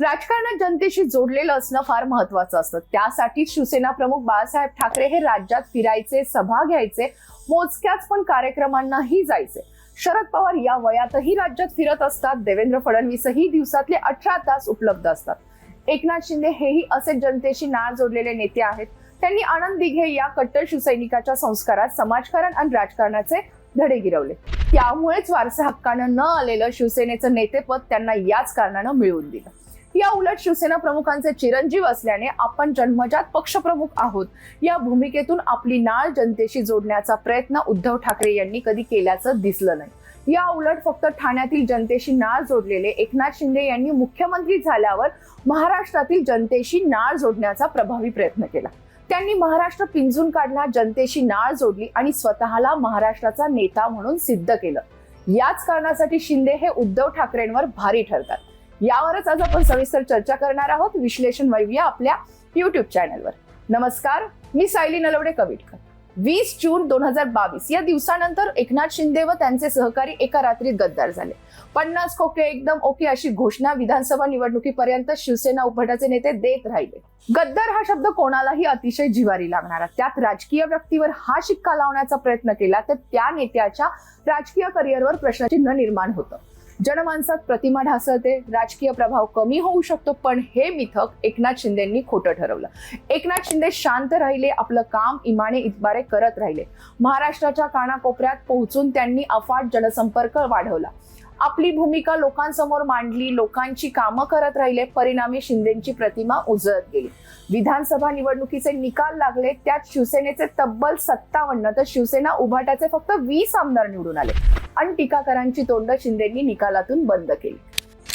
राजकारणात जनतेशी जोडलेलं असणं फार महत्वाचं असतं. त्यासाठी शिवसेना प्रमुख बाळासाहेब ठाकरे हे राज्यात फिरायचे सभा घ्यायचे मोजक्याच पण कार्यक्रमांनाही जायचे. शरद पवार या वयातही राज्यात फिरत असतात. देवेंद्र फडणवीसही दिवसातले अठरा तास उपलब्ध असतात. एकनाथ शिंदे हेही असे जनतेशी नाळ जोडलेले नेते आहेत. त्यांनी आनंद दिघे या कट्टर शिवसैनिकाच्या संस्कारात समाजकारण आणि राजकारणाचे धडे गिरवले. त्यामुळेच वारसा हक्कानं न आलेलं शिवसेनेचं नेतेपद त्यांना याच कारणानं मिळवून दिलं. या उलट शिवसेना प्रमुखांचे चिरंजीव असल्याने आपण जन्मजात पक्षप्रमुख आहोत. या भूमिकेतून आपली नाळ जनतेशी जोडण्याचा प्रयत्न उद्धव ठाकरे यांनी कधी केल्याचं दिसलं नाही. या उलट फक्त ठाण्यातील जनतेशी नाळ जोडलेले एकनाथ शिंदे यांनी मुख्यमंत्री झाल्यावर महाराष्ट्रातील जनतेशी नाळ जोडण्याचा प्रभावी प्रयत्न केला. त्यांनी महाराष्ट्र पिंजून काढला जनतेशी नाळ जोडली आणि स्वतःला महाराष्ट्राचा नेता म्हणून सिद्ध केलं. याच कारणासाठी शिंदे हे उद्धव ठाकरेंवर भारी ठरतात. यावरच आज आपण सविस्तर चर्चा करणार आहोत. विश्लेषण वैव्या आपल्या युट्यूब चॅनलवर नमस्कार मी सायली नलवडे कविटकर. वीस जून दोन हजार बावीस या दिवसानंतर एकनाथ शिंदे व त्यांचे सहकारी एका रात्रीत गद्दार झाले. पन्नास खोके एकदम ओके अशी घोषणा विधानसभा निवडणुकीपर्यंत शिवसेना उपटाचे नेते देत राहिले. गद्दार हा शब्द कोणालाही अतिशय जिवारी लागणारा. त्यात राजकीय व्यक्तीवर हा शिक्का लावण्याचा प्रयत्न केला तर त्या नेत्याच्या राजकीय करिअरवर प्रश्नचिन्ह निर्माण होतं. जनमानसात प्रतिमा ढासळते राजकीय प्रभाव कमी होऊ शकतो पण हे मिथक एकनाथ शिंदेंनी खोटं ठरवलं. एकनाथ शिंदे शांत राहिले आपलं काम इमाने इतबारे करत राहिले. महाराष्ट्राच्या कानाकोपऱ्यात पोहोचून त्यांनी अफाट जनसंपर्क वाढवला. आपली भूमिका लोकांसमोर मांडली लोकांची कामं करत राहिले परिणामी शिंदेची प्रतिमा उजळत गेली. विधानसभा निवडणुकीचे निकाल लागले त्यात शिवसेनेचे तब्बल सत्तावन्न तर शिवसेना उभाटाचे फक्त वीस आमदार निवडून आले. आणि टीकाकारांची तोंड शिंदेंनी निकालातून बंद केली.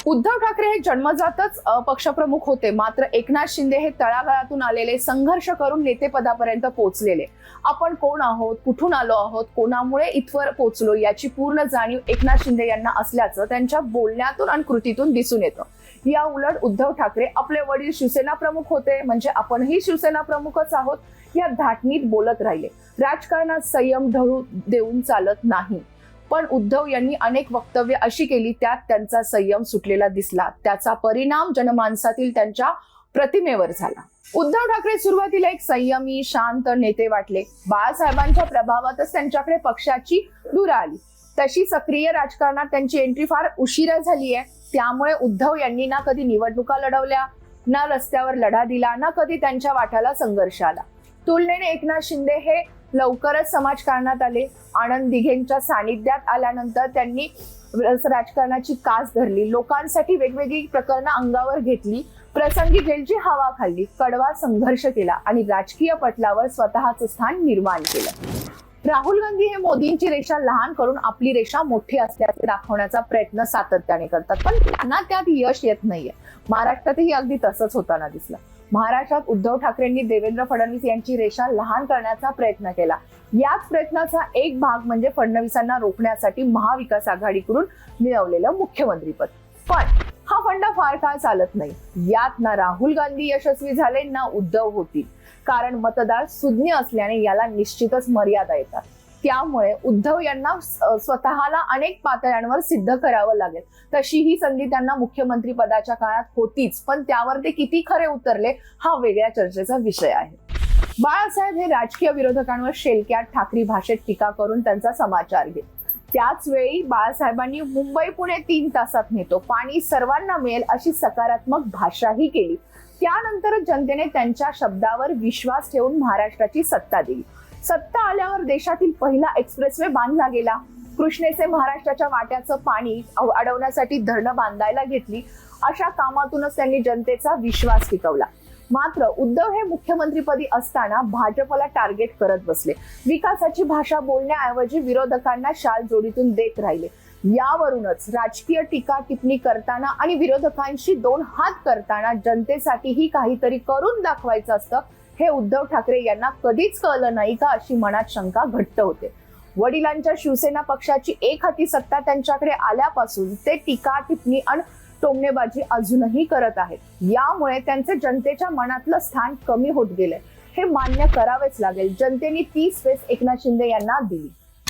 उद्धव ठाकरे हे जन्मजातच पक्षप्रमुख होते. मात्र एकनाथ शिंदे हे तळागाळातून आलेले संघर्ष करून नेतेपदापर्यंत पोहोचलेले. आपण कोण आहोत? कुठून आलो आहोत? कोणामुळे इथवर पोहोचलो? याची पूर्ण जाणीव एकनाथ शिंदे यांना असल्याचं त्यांच्या बोलण्यातून आणि कृतीतून दिसून येतं. या उलट उद्धव ठाकरे आपले वडील शिवसेना प्रमुख होते. म्हणजे आपणही शिवसेना प्रमुखच आहोत. या धाटणीत बोलत राहिले. राजकारणात संयम ढळू देऊन चालत नाही. पण उद्धव यांनी अनेक वक्तव्य अशी केली त्यात त्यांचा संयम सुटलेला दिसला. त्याचा परिणाम जनमानसातील त्यांच्या प्रतिमेवर झाला. उद्धव ठाकरे सुरुवातीला एक संयमी शांत नेते वाटले. बाळासाहेबांच्या प्रभावातच त्यांच्याकडे पक्षाची धुरा आली. तशी सक्रिय राजकारणात त्यांची एंट्री फार उशिरा झाली आहे त्यामुळे उद्धव यांनी ना कधी निवडणुका लढवल्या ना रस्त्यावर लढा दिला ना कधी त्यांच्या वाट्याला संघर्ष आला. तुलनेने एकनाथ शिंदे हे लवकरच समाजकारणात आले. आनंद दिघेंच्या सानिध्यात आल्यानंतर त्यांनी राजकारणाची कास धरली. लोकांसाठी वेगवेगळी प्रकरणं अंगावर घेतली. प्रसंगी जेलची हवा खाल्ली. कडवा संघर्ष केला आणि राजकीय पटलावर स्वतःचं स्थान निर्माण केलं. राहुल गांधी हे मोदींची रेषा लहान करून आपली रेषा मोठी असल्याचे दाखवण्याचा प्रयत्न सातत्याने करतात. पण त्यांना त्यात यश येत नाहीये. महाराष्ट्रातही अगदी तसंच होताना दिसलं. महाराष्ट्रात उद्धव ठाकरेंनी देवेंद्र फडणवीस यांची रेषा लहान करण्याचा प्रयत्न केला. याच प्रयत्नाचा एक भाग म्हणजे फडणवीसांना रोखण्यासाठी महाविकास आघाडीकडून मिळवलेलं मुख्यमंत्रीपद. पण हा फंडा फार काळ चालत नाही. यात ना राहुल गांधी यशस्वी झाले ना उद्धव होतील. कारण मतदार सुज्ञ असल्याने याला निश्चितच मर्यादा येतात. त्यामुळे उद्धव यांना स्वतःला अनेक पातळ्यांवर सिद्ध करावं लागेल. तशी ही संधी त्यांना मुख्यमंत्री पदाच्या काळात होतीच पण त्यावर ते किती खरे उतरले हा वेगळ्या चर्चेचा विषय आहे. बाळासाहेब हे राजकीय विरोधकांवर शेलक्यात ठाकरी भाषेत टीका करून त्यांचा समाचार घेत त्याच वेळी बाळासाहेबांनी मुंबई पुणे तीन तासात नेतो पाणी सर्वांना मिळेल अशी सकारात्मक भाषाही केली. त्यानंतर जनतेने त्यांच्या शब्दावर विश्वास ठेवून महाराष्ट्राची सत्ता दिली. सत्ता आल्यावर देशातील पहिला एक्सप्रेसवे बांधला गेला. कृष्णेचे महाराष्ट्राच्या वाट्याचं पाणी अडवण्यासाठी धरणं बांधायला घेतली. अशा कामातूनच त्यांनी जनतेचा विश्वास टिकवला. मात्र उद्धव हे मुख्यमंत्रीपदी असताना भाजपला टार्गेट करत बसले. विकासाची भाषा बोलण्याऐवजी विरोधकांना शाल जोडीतून देत राहिले. यावरूनच राजकीय टीका टिप्पणी करताना आणि विरोधकांशी दोन हात करताना जनतेसाठीही काहीतरी करून दाखवायचं असतं हे उद्धव ठाकरे यांना कधीच कळलं नाही का अशी मनात शंका घट्ट होते. वडिलांच्या शिवसेना पक्षाची एक हाती सत्ता त्यांच्याकडे आल्यापासून ते टीका टिप्पणी आणि टोमणेबाजी अजूनही करत आहेत. यामुळे त्यांचे जनतेच्या मनातलं स्थान कमी होत गेलंय. हे मान्य करावेच लागेल. जनतेने ती स्पेस एकनाथ शिंदे यांना दिली.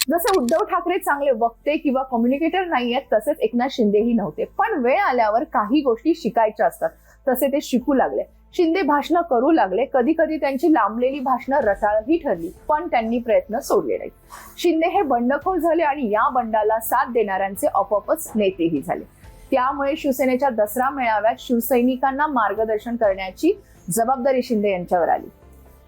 जसे उद्धव ठाकरे चांगले वक्ते किंवा कम्युनिकेटर नाही आहेत तसेच एकनाथ शिंदेही नव्हते. पण वेळ आल्यावर काही गोष्टी शिकायच्या असतात. तसे ते शिकू लागले. शिंदे भाषणं करू लागले. कधी कधी त्यांची लांबलेली भाषणं रसाळही ठरली पण त्यांनी प्रयत्न सोडले नाही शिंदे हे बंडखोर झाले आणि या बंडाला साथ देणाऱ्यांचे आपोआपच नेतेही झाले. त्यामुळे शिवसेनेच्या दसरा मेळाव्यात शिवसैनिकांना मार्गदर्शन करण्याची जबाबदारी शिंदे यांच्यावर आली.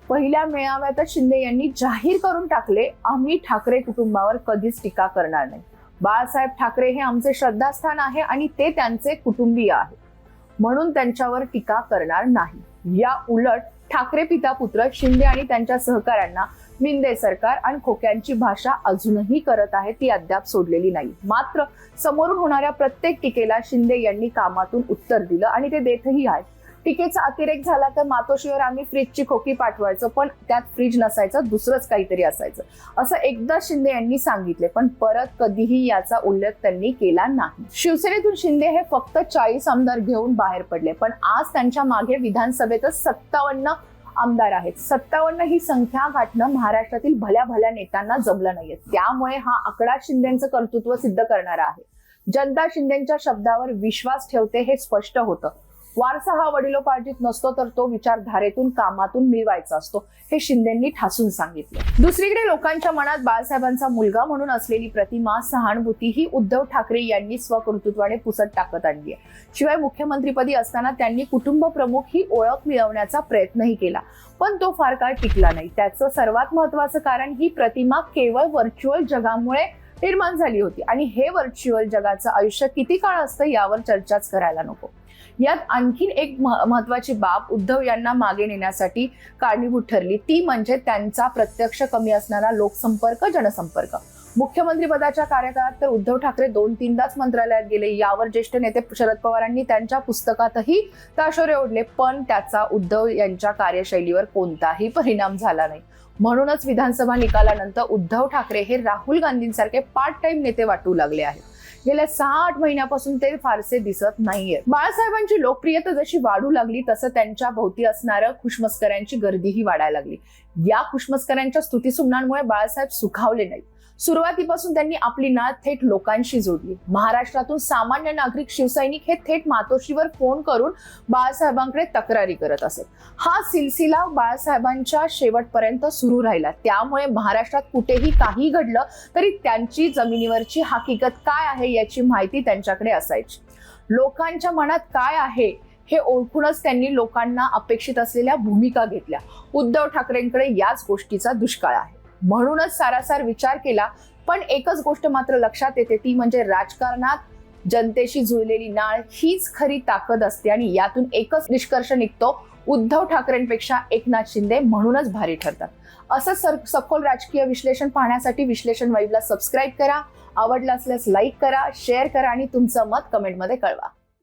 पहिल्या मेळाव्यातच शिंदे यांनी जाहीर करून टाकले आम्ही ठाकरे कुटुंबावर कधीच टीका करणार नाही. बाळासाहेब ठाकरे हे आमचे श्रद्धास्थान आहे आणि ते त्यांचे कुटुंबीय आहे. म्हणून त्यांच्यावर टीका करणार नाही. या उलट ठाकरे पिता पुत्र शिंदे आणि त्यांच्या सहकाऱ्यांना मिंदे सरकार आणि खोक्यांची भाषा अजूनही करत आहे ती अद्याप सोडलेली नाही. मात्र समोरून होणाऱ्या प्रत्येक टीकेला शिंदे यांनी कामातून उत्तर दिलं आणि ते देतही आहेत. टीकेचा अतिरेक झाला तर मातोश्रीवर आम्ही फ्रीजची खोकी पाठवायचो पण त्यात फ्रीज नसायचं दुसरंच काहीतरी असायचं. असं एकदा शिंदे यांनी सांगितले पण परत कधीही याचा उल्लेख त्यांनी केला नाही. शिवसेनेतून शिंदे हे फक्त चाळीस आमदार घेऊन बाहेर पडले पण आज त्यांच्या मागे विधानसभेतच सत्तावन्न आमदार आहेत. सत्तावन्न ही संख्या गाठणं महाराष्ट्रातील भल्या भल्या नेत्यांना जमलं नाहीये. त्यामुळे हा आकडा शिंदेचं कर्तृत्व सिद्ध करणारा आहे. जनता शिंदेच्या शब्दावर विश्वास ठेवते हे स्पष्ट होतं. वारसा हा वडिलोपार्जित नसतो तर तो विचारधारेतून कामातून मिळवायचा असतो. हे शिंदेंनी ठासून सांगितले. दुसरीकडे लोकांच्या मनात बाळासाहेबांचा मुलगा म्हणून असलेली प्रतिमा सहानुभूती ही उद्धव ठाकरे यांनी स्वकर्तृत्वाने पुसत टाकत आणली आहे. शिवाय मुख्यमंत्रीपदी असताना त्यांनी कुटुंब प्रमुख ही ओळख मिळवण्याचा प्रयत्नही केला. पण तो फार काळ टिकला नाही. त्याचं सर्वात महत्वाचं कारण ही प्रतिमा केवळ व्हर्च्युअल जगामुळे निर्माण झाली होती. आणि हे व्हर्च्युअल जगाचं आयुष्य किती काळ असतं यावर चर्चाच करायला नको. यात आणखीन एक महत्वाची बाब उद्धव यांना मागे नेण्यासाठी कारणीभूत ठरली. ती म्हणजे त्यांचा प्रत्यक्ष कमी असणारा लोकसंपर्क जनसंपर्क. मुख्यमंत्री पदाच्या कार्यकाळात तर उद्धव ठाकरे दोन तीनदाच मंत्रालयात गेले. यावर ज्येष्ठ नेते शरद पवारांनी त्यांच्या पुस्तकातही ताशोरे ओढले. पण त्याचा उद्धव यांच्या कार्यशैलीवर कोणताही परिणाम झाला नाही. म्हणूनच विधानसभा निकालानंतर उद्धव ठाकरे हे राहुल गांधींसारखे पार्ट टाइम नेते वाटू लागले आहेत. गेल्या सहा आठ महिन्यापासून ते फारसे दिसत नाहीये बाळासाहेबांची लोकप्रियता जशी वाढू लागली तसं त्यांच्या भोवती असणारं खुशमस्कऱ्यांची गर्दीही वाढायला लागली. या खुशमस्कऱ्यांच्या स्तुतीसुमनांमुळे बाळासाहेब सुखावले नाहीत. सुरुवातीपासून त्यांनी आपली नाळ थेट लोकांशी जोडली. महाराष्ट्रातून सामान्य नागरिक शिवसैनिक हे थेट मातोश्रीवर फोन करून बाळासाहेबांकडे तक्रारी करत असत. हा सिलसिला बाळासाहेबांच्या शेवटपर्यंत सुरू राहिला. त्यामुळे महाराष्ट्रात कुठेही काही घडलं तरी त्यांची जमिनीवरची हकीकत काय आहे याची माहिती त्यांच्याकडे असायची. लोकांच्या मनात काय आहे हे ओळखूनच त्यांनी लोकांना अपेक्षित असलेल्या भूमिका घेतल्या. उद्धव ठाकरेंकडे याच गोष्टीचा दुष्काळ आहे. म्हणूनच सारासार विचार केला. पण एकच गोष्ट मात्र लक्षात येते ती म्हणजे राजकारणात जनतेशी जुळलेली नाळ हीच खरी ताकद असते आणि यातून एकच निष्कर्ष निघतो उद्धव ठाकरेंपेक्षा एकनाथ शिंदे म्हणूनच भारी ठरतात. असं सर सखोल राजकीय विश्लेषण पाहण्यासाठी विश्लेषण वाईबला सबस्क्राईब करा आवडलं असल्यास लाईक करा शेअर करा आणि तुमचं मत कमेंटमध्ये कळवा.